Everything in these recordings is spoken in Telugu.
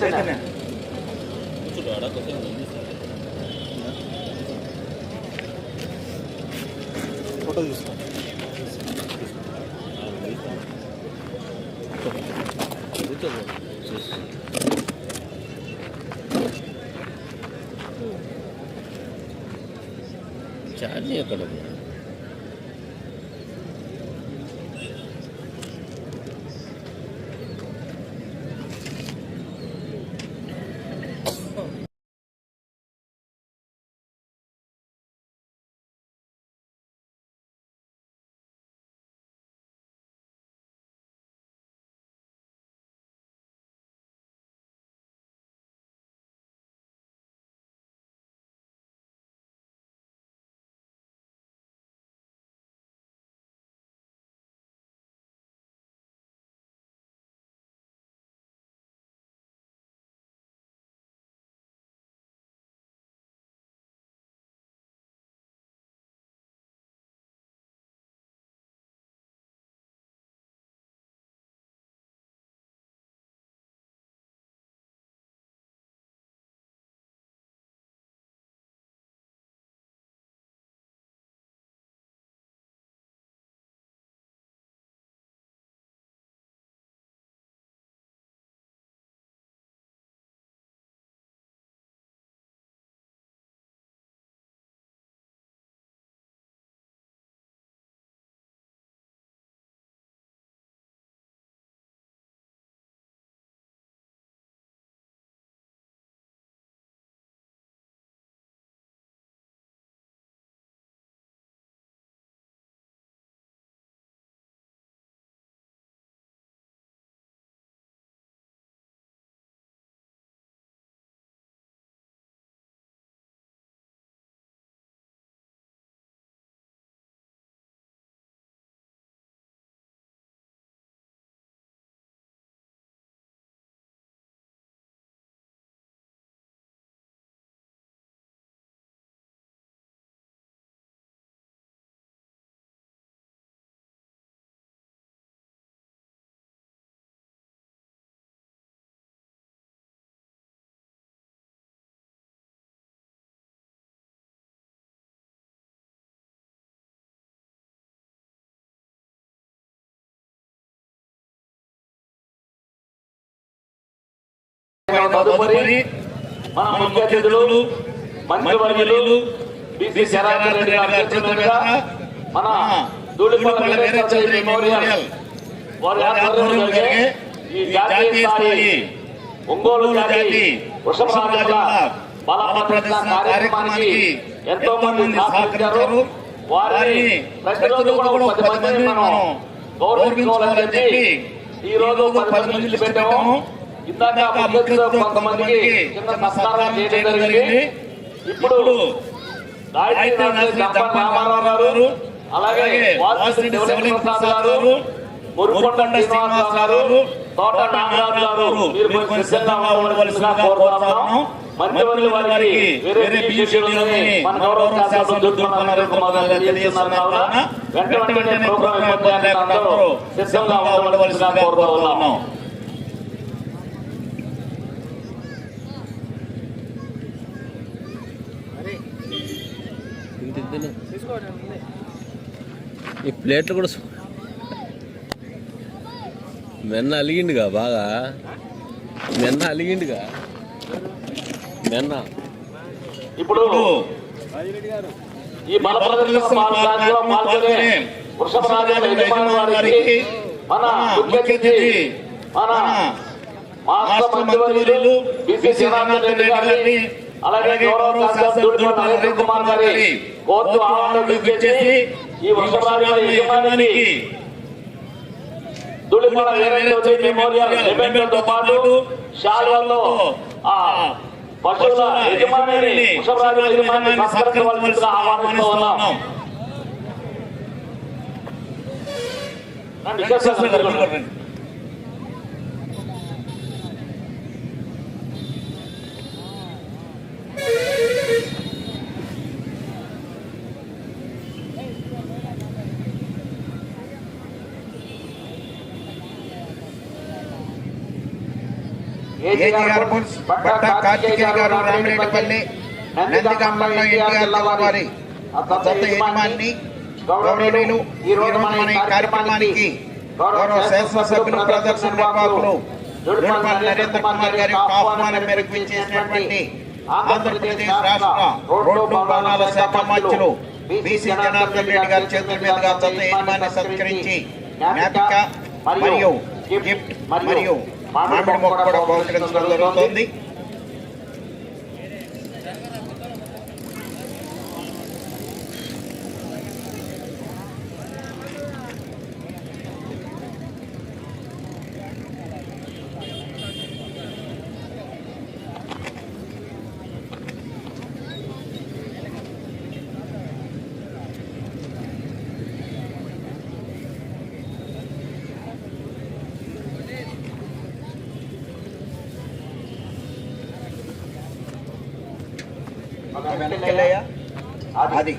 చైతన్య ఫోటో చూస్తాం తదుపరి మన ముఖ్య అతిథులు మంత్రివర్యులు బిసి జనార్దన్ రెడ్డి గారి మన ధూళిపల్ల వీరేశం మెమోరియల్. వారి ఆధ్వర్యంలో జరిగే ఈ జాతీయ స్థాయి ఒంగోలు జాతి వృషభరాజుల బలపత్ర కార్యక్రమానికి ఎంతో మంది సహకరించారు. వారిని ప్రతిరోజు కూడా పది మందిని మనం గౌరవించుకోవాలని చెప్పి ఈ రోజు పది మంది పెట్టాము. ఇందాక ముఖ్యంగా కొంతమందికి చిన్న సత్కారం చేయడం జరిగింది. ఇప్పుడు రామారావు గారు అలాగే ప్రసాద్ గారు గారు తోట నాగరాజు గారు మీరు సిద్ధంగా కోరుతున్నాము మంత్రివర్యులు వారికి వేరే మన గౌరవ తెలియజేస్తున్నారు వెంట వెంటనే సిద్ధంగా ఈ ప్లేట్లు కూడా మెన్న అలిగిండుగా బాగా? మెన్న అలిగిండుగా? మెన్న. ఇప్పుడు ఈ బల వారికి మన మన మాస్టర్ మంత్రివర్యులు బిసి గారిని అలాగే గౌరవ నరేంద్ర కుమార్ గారి కోర్టు ఆహ్వానం ఇచ్చేసి ఈ వృషభ రాజుల యజమానికి దులిపల వీరేంద్ర మెమోరియల్ డిబేట్లతో పాటు శాలలో ఆ పశువుల యజమానిని వృషభరాజుల యజమానిని సత్కరించవలసిందిగా ఆహ్వానిస్తూ ఉన్నాం. రండి, చేస్తాను, ఏజీఆర్ బుల్స్ బట్ట కార్తికేయ గారు రామిరెడ్డిపల్లి నందిగామ మండలం ఎన్టీఆర్ వారి దత్త యజమాని గౌరవనీయులు ఈ రోజు మన ఈ కార్యక్రమానికి గౌరవ శాసనసభ్యులు ప్రదర్శన నిర్వాహకులు దొడ్డిపల్లి నరేంద్ర కుమార్ గారి ఆహ్వానం మేరకు విచ్చేసినటువంటి ఆంధ్రప్రదేశ్ రాష్ట్ర రోడ్డు భవనాల శాఖ మంత్రులు బీసీ జనార్దన్ రెడ్డి గారి చేతుల మీదుగా దత్త యజమాని సత్కరించి జ్ఞాపిక మరియు గిఫ్ట్ మరియు మామిడి మొక్క కూడా బహుకరించడం జరుగుతుంది. అది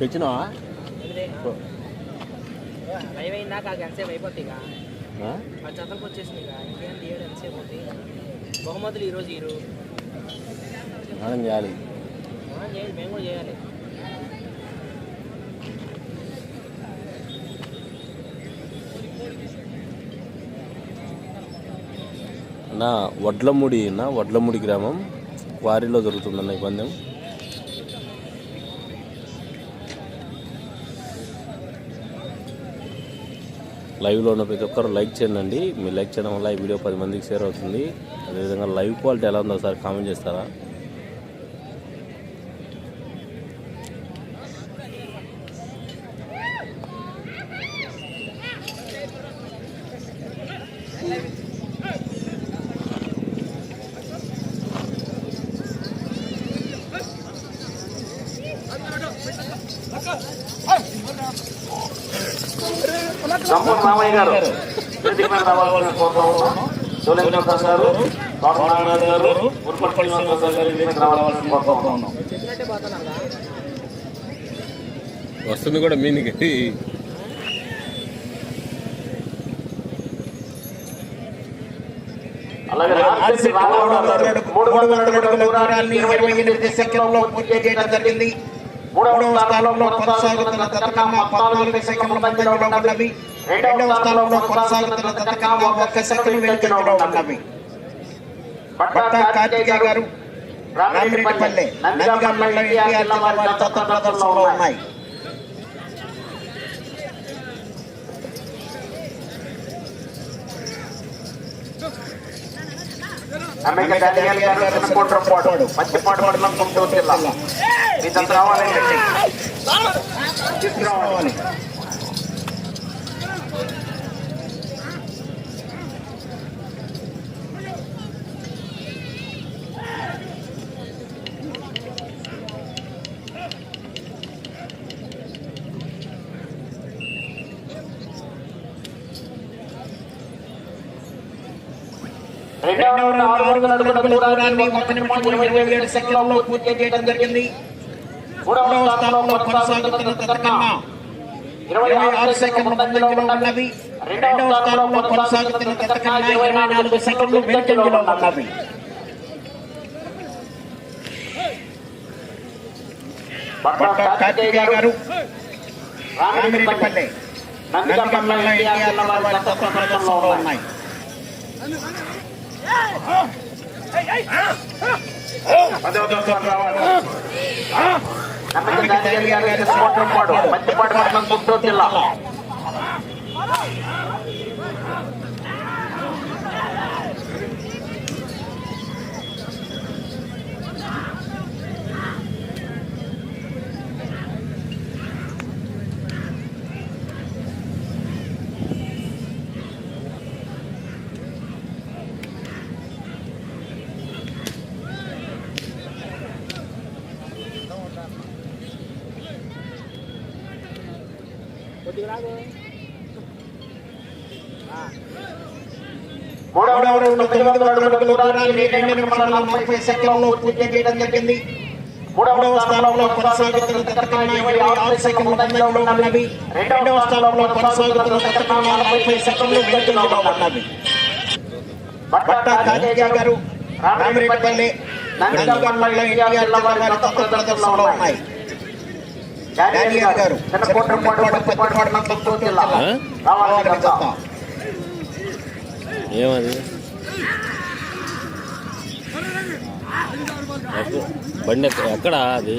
తెచ్చినావా? లైవ్ అయిందాక ఎంతసేపు జతలకు ఇక. తీయడం ఎంతసేపు బహుమతులు ఈరోజు ఈరు మనం చేయాలి. మనం చేయాలి మేము కూడా చేయాలి. నా వడ్లముడి నా వడ్లముడి గ్రామం వారిలో జరుగుతుందన్న ఈ పందెం లైవ్లో ఉన్న ప్రతి ఒక్కరు లైక్ చేయండి. మీరు లైక్ చేయడం వల్ల ఈ వీడియో పది మందికి షేర్ అవుతుంది. అదేవిధంగా లైవ్ క్వాలిటీ ఎలా ఉందో ఒకసారి కామెంట్ చేస్తారా సంపూర్ణ రామయ్య గారు వేదిక మీద రావాలని కోరుతా ఉన్నాం సోలేంద్ర ప్రసాద్ గారు తోట నాగరాజు గారు మున్పల్లి శ్రీనివాసరావు గారు వేదిక మీద రావాలని కోరుతా ఉన్నాం చెప్పినట్టే పోతున్నాం కదా వస్తుంది కూడా మీనికి జరిగింది. మూడవ స్థానంలో కొనసాగుతున్న తతకమ్మ పద్నాలుగు సెకండ్ల మధ్యలో ఉన్నవి. రెండవ స్థానంలో కొనసాగుతున్న తతకమ్మ ఒక్క సెకండ్ వెనుకలో ఉన్నవి బట్ట కార్తికేయ గారు రామిరెడ్డిపల్లి నందిగామ మండలం ఎన్టీఆర్ జిల్లా వారి దత్త ప్రదర్శనలో ఉన్నాయి. అమెరికా డానియల్ గారు చిన్నకోట్రపాడు మధ్యపాడు మండలం గుంటూరు జిల్లా. ఇదంతా రావాలండి. తీసుకురావాలి రెండవ వందల అడుగుల దూరాన్ని ఇరవై ఏడు సెకండ్లలో పూర్తి చేయడం జరిగింది. మూడవ స్థానంలో కొనసాగుతున్న తతకమ్మ ఇరవై ఆరు సెకండ్ల మధ్యలో ఉన్నవి. రెండవ స్థానంలో కొనసాగుతున్న తతకమ్మ ఇరవై నాలుగు సెకండ్లు వెనుకంజలో కార్తికేయ గారు రామిరెడ్డిపల్లి జిల్లా వారి ప్రదర్శనలో ఉన్నాయి అమెరికా డానియల్ గారు చిన్నకోట్రపాడు మధ్యపాడు మండలం గుంటూరు జిల్లా మూడవ రౌండ్ తొమ్మిది అడుగుల దూరాన్ని రెండు ముప్పై పూర్తి చేయడం జరిగింది మూడవ స్థానంలో కొనసాగుతున్న తక్కన ఇరవై ఆరు సెకండ్ల ముందంజలో ఉన్నవి రెండవ స్థానంలో కొనసాగుతున్న తక్కన నలభై సెకండ్లు వెనుకంజలో ఉన్నవి బట్ట కాజయ్య గారు రామిరెడ్డిపల్లి నందిగంపల్లి ఎన్టీఆర్ వారి తక్కువ ప్రదర్శనలో ఉన్నాయి డానియల్ గారు చిన్నకోటపాడు పత్తిపాడు నందమూరు రావాలి కదా ఏమది? బండి ఎక్క- ఎక్కడ అది?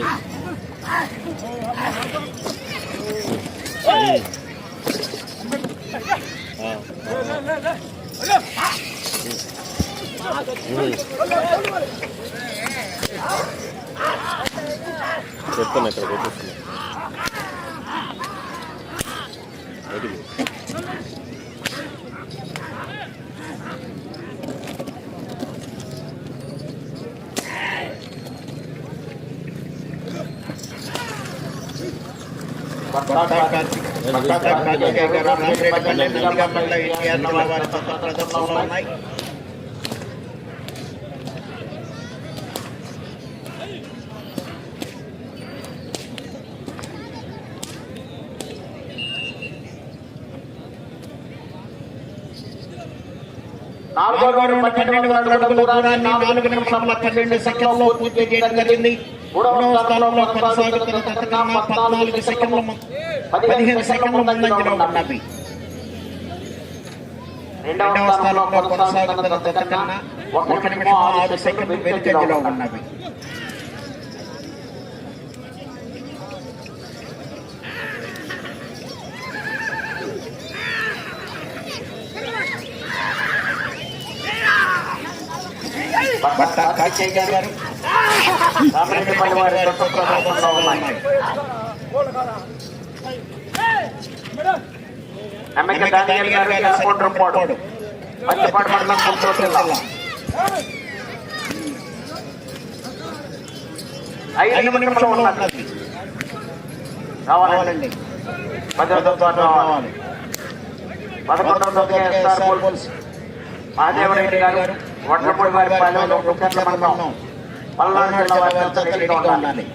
చెప్తాను ఇక్కడ కొట్టిస్తున్నా నాలుగో వారు పన్నెండు వందల అడుగుల దూరాన్ని నాలుగు నిమిషాల పన్నెండు సెకండ్లలో పూర్తి చేయడం జరిగింది. మూడవ స్థానంలో కొనసాగుతున్న తత్కన్నా పద్నాలుగు సెకండ్ల పదిహేను సెకండ్ల ముందంజలో ఉన్నవి రెండవ స్థానంలో కొనసాగుతున్న తత్కన్నా ఒక నిమిషం ఆరు సెకండ్లు వెనుకంజలో ఉన్నవి. బట్ట కాచయ్య గారు. రామరెడ్డిపల్లి వారి తక్కువ ప్రదర్శనలో ఉన్నాయి ఎమ్మెల్యే డానియల్ గారు రిపోర్ట్ పచ్చిపాడు మండలం గుంటూరు జిల్లా ఐదు నిమిషంలో ఉన్నది కావాలండి భద్రతతో రావాలి. పదకొండవ తొమ్మిది ఎస్ఆర్ పోల్స్ మహాదేవరెడ్డి గారు వడ్లపూడి వారి పాలెంలో కుక్కర్ల మండలం పల్నాడు జిల్లా వారి రెడీగా ఉండాలి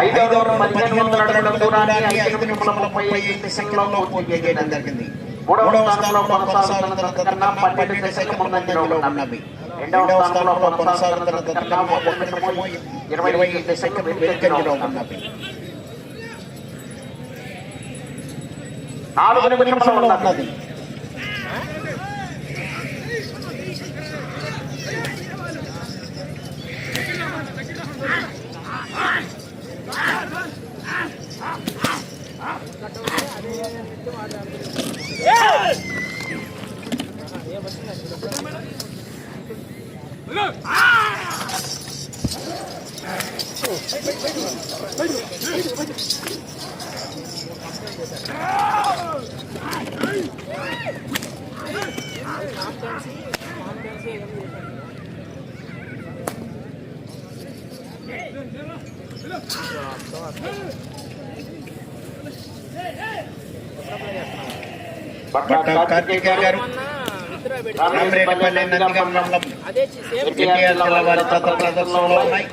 ఐదవ రౌండ్ వందల అడుగుల దూరాన్ని ఐదు నిమిషముల ముప్పై ఐదు సెకండ్లలో పూర్తి చేయడం జరిగింది. మూడవ స్థానంలో కొనసాగుతున్న కన్నా పన్నెండు సెకండ్ ముందంజలో ఉన్నవి. రెండవ స్థానంలో కొనసాగుతున్న కన్నా ఒక నిమిషము ఇరవై ఐదు సెకండ్ వెనుకంజలో ఉన్నవి. నాలుగు నిమిషంలో ఉన్నది. Ah! కార్తికేయ గారు అదే సేమ్ ఎన్టీఆర్ జిల్లా వారి ప్రదర్శనలో ఉన్నాయి.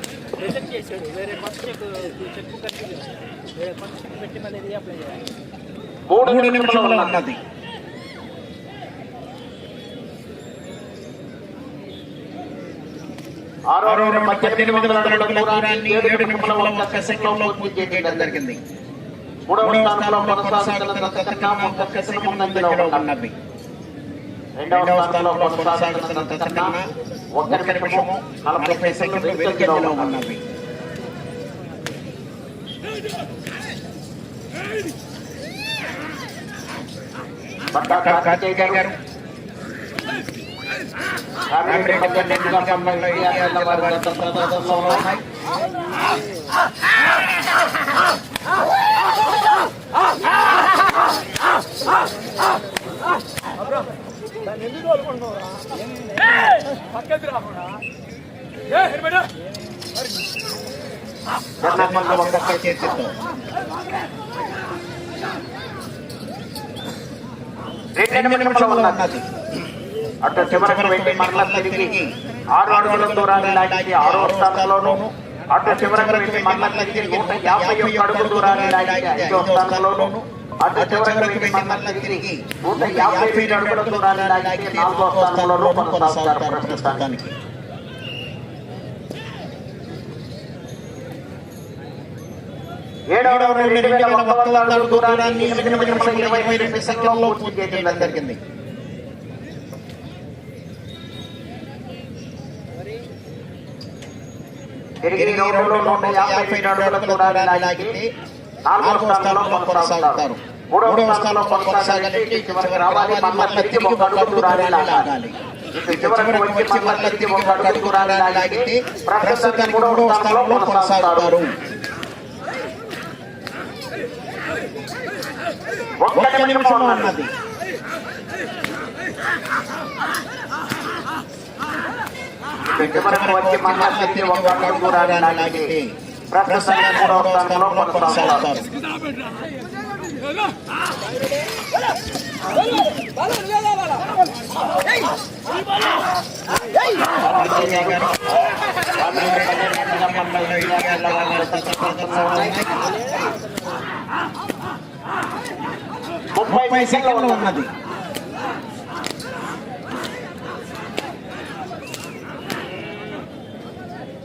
మూడు నిమిషంలో ఉన్నది. ఆరో రౌండ్ పద్దెనిమిది వందల అడుగుల దూరాన్ని ఏడు నిమిషంలో సెకండ్లో పూర్తి చేయడం జరిగింది. మూడవ స్థానంలో కొనసాగుతున్న తత్కన్నా ఒక్క సెకండ్ ముందంజలో ఉన్నవి రెండవ స్థానంలో కొనసాగుతున్న తత్కన్నా ఒక్క నిమిషము నలభై సెకండ్లు వెనుకంజలో ఉన్నవి బట్ట కార్తికేయ గారు ఉన్నాయి. మళ్ళీ ఒక్క చేసేస్తాం అటు చివరికి వెళ్ళి మరల తిరిగి ఆరు అడుగుల దూరాన్ని లాగి ఆరో స్థానంలోనూ. అటు చివరికి వెళ్ళి మరలా తిరిగి నూట యాభై ఒక్క అడుగుల దూరాన్ని లాగి ఐదో స్థానంలోను అటు చివరికి వెళ్ళి మరలా తిరిగి నూట యాభై ఐదు అడుగుల దూరాన్ని లాగి నాలుగో స్థానంలోను కొనసాగుతారు ప్రస్తుతానికి. ఏడవ రౌండ్ వేల ఒక్క వందల అడుగుల దూరాన్ని ఎనిమిది ఇరవై రెండు సెకండ్లలో పూర్తి చేయడం జరిగింది. తిరిగి రౌండ్లో నూట యాభై ఐదు అడుగుల దూరాన్ని లాగి నాలుగవ స్థానంలో కొనసాగుతారు. మూడవ స్థానంలో కొనసాగాలంటే చివరికి రావాలి మళ్ళీ తిరిగి ఒక అడుగు దూరాన్ని లాగాలి. ఇటు చివరికి వచ్చి మళ్ళీ తిరిగి ఒక అడుగు దూరాన్ని లాగితే ప్రస్తుతానికి మూడవ స్థానంలో కొనసాగుతారు. ఒక్క నిమిషం ఉన్నది చివరికి వచ్చి మళ్ళా తిరిగి ఒక అడుగు దూరాన్ని లాగితే ప్రస్తుతానికి మూడవ స్థానంలో కొనసాగుతారు ముప్పై సెకండ్లు ఉన్నది అయిపోయింది లేదా ఇప్పుడు ఆడు చివరికి మళ్ళీ తిరిగి ఒక అడుగు దూరాన్ని లాగితే ప్రస్తుతానికి మూడవ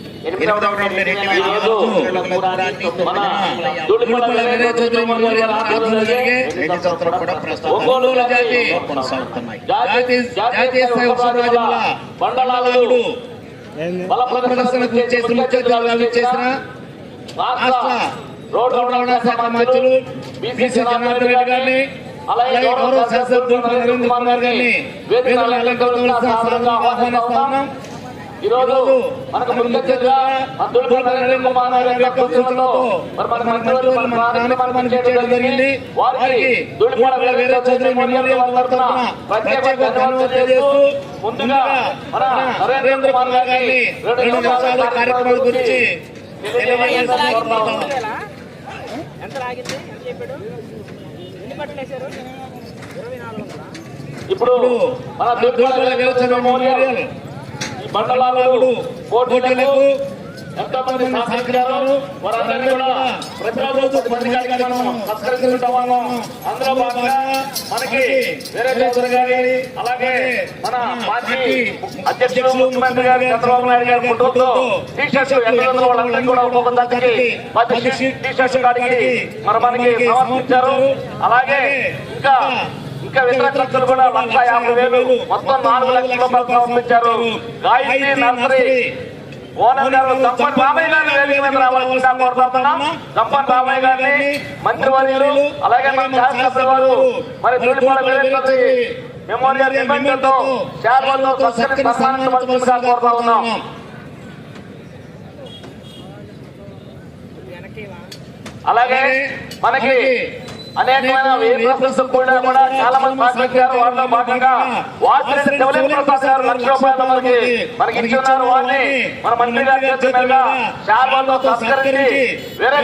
మండలాలు బల చేసిన రాష్ట్ర రోడ్డు రవాణా శాఖ మంత్రులు బీసీ జనార్దన్ రెడ్డి గారిని అలాగే గౌరవ శాసనసభ్యులు నరేంద్ర కుమార్ గారిని వేదిక అలంకరించవలసిన సాదరంగా ఆహ్వానిస్తా ఉన్నాం ఈ రోజు మనకు నరేంద్ర కుమార్ గారి మరి మన మంత్రివర్యులు మన కార్యక్రమాన్ని చేయడం జరిగింది. వారికి దుడిపల వీరయ్య చౌదరి మెమోరియల్ వారి తరఫున ప్రత్యేక ధన్యవాదాలు తెలియజేస్తూ ముందుగా మన నరేంద్ర కుమార్ గారిని రెండు నిమిషాల కార్యక్రమాల గురించి తెలియజేయాలని కోరుతా ఉన్నాం. ఎంత లాగింది? ఎంత చెప్పాడు? ఎన్ని బట్టలు వేశారు ఇరవై నాలుగు వందలా? ఇప్పుడు మన దుర్గల వీరచంద్ర మెమోరియల్ ఈ మండలాలు పోటీలకు ఎంతమంది సహకరించారు వారందరినీ కూడా ప్రతిరోజు పత్రికలకి మనం సత్కరించుకుంటాం మనం అందులో భాగంగా మనకి వీరేశ్వర గారి అలాగే మన మాజీ అధ్యక్షులు ముఖ్యమంత్రి గారి చంద్రబాబు నాయుడు గారి ఫోటోతో టీ షర్ట్స్ వాళ్ళందరికీ కూడా ఒక్కొక్క దానికి పది టీ షర్ట్స్ కాడికి మరి మనకి సమర్పించారు. అలాగే ఇంకా ఇంకా ఇతర ఖర్చులు కూడా లక్ష యాభై వేలు మొత్తం నాలుగు లక్షల రూపాయలు సమర్పించారు. గాయత్రి నర్సరీ దంపన్ రామయ్య గారిని వేదిక మీద రావాల్సిందిగా కోరుతున్నాం దంపన్ రామయ్య గారిని మంత్రివర్యులు అలాగే మన శాసనసభ వారు మరి తులిపాల మెమోరియల్ నిబంధనతో శాల్వతో సత్కరి సన్మానించవలసిందిగా కోరుతా ఉన్నాం. అలాగే మనకి అనేకమైన కూడా కూడా చాలా మంది సహకరించారు వారిలో భాగంగా వాసిరెడ్డి శివలింగ ప్రసాద్ గారు లక్ష రూపాయలు మనకి మనకి ఇచ్చి ఉన్నారు వారిని. మన మంత్రి గారి చేతుల వేరే